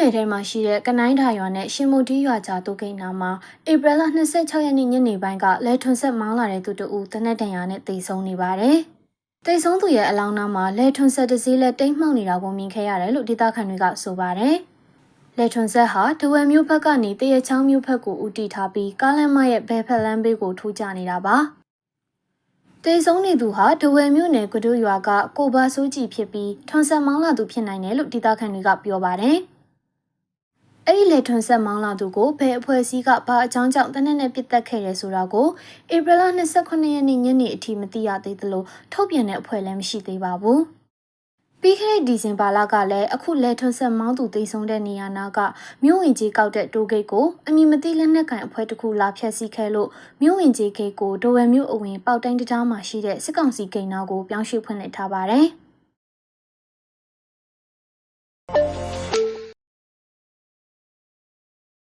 နယ်ထဲမှာရှိတဲ့ကနိုင်းထာရွာနဲ့ရှင်မုတ်တီးရွာကြားတိုကိန်းနာမှာဧပြီလ26ရက်နေ့ညနေပိုင်းကလဲထွန်ဆက်မောင်းလာတဲ့သူတအူတနက်တန်ရာနဲ့တိတ်ဆုံးနေပါတယ်။တိတ်ဆုံးသူရဲ့အလောင်းနာမှာလဲထွန်ဆက်တစ်စီးလက်တိတ်မှောက်နေတာကိုမြင်ခဲ့ရတယ်လို့ဒေသခံတွေကဆိုပါတယ်။လဲထွန်ဆက်ဟာတဝယ်မျိုးဘက်ကနေတရချောင်းမျိုးဘက်ကိုဦးတည်ထားပြီးကားလမ်းမရဲ့ဘဲဖက်လမ်းဘေးကိုထိုးကျနေတာပါ။ တေဆုံးနေသူဟာဒဝယ်မြို့နယ်ကဒုရွာကကိုဘာစိုးကြည်ဖြစ်ပြီးထွန်ဆက်မောင်းလာသူဖြစ်နိုင်တယ်လို့ဒေသခံတွေကပြောပါတယ်။အဲ့ဒီလေထွန်ဆက်မောင်းလာသူကိုဘယ်အဖွဲ့အစည်းကဘာအကြောင်းကြောင့်တနက်နဲ့ပြစ်တက်ခဲ့ရဲဆိုတာကိုဧပြီလ29ရက်နေ့ညနေအထိမသိရသေးသလိုထုတ်ပြန်တဲ့အဖွဲ့လည်းမရှိသေးပါဘူး။ ပြီးခဲ့တဲ့ဒီဇင်ဘာလကလည်းအခုလေထွန်ဆက်မောင်းသူတိတ်ဆုံးတဲ့နေရာနာကမြို့ဝင်ကြီးကောက်တဲ့တိုးဂိတ်ကိုအမည်မသိလက်နက်ကန်အဖွဲ့တစ်ခုလာဖျက်ဆီးခဲ့လို့မြို့ဝင်ကြီးဂိတ်ကိုဒိုဝယ်မြို့အဝင်ပေါက်တိုင်းတံတားမှာရှိတဲ့စစ်ကောင်စီဂိတ်နာကိုပြောင်းရွှေ့ဖွင့်လှစ်ထားပါတယ်။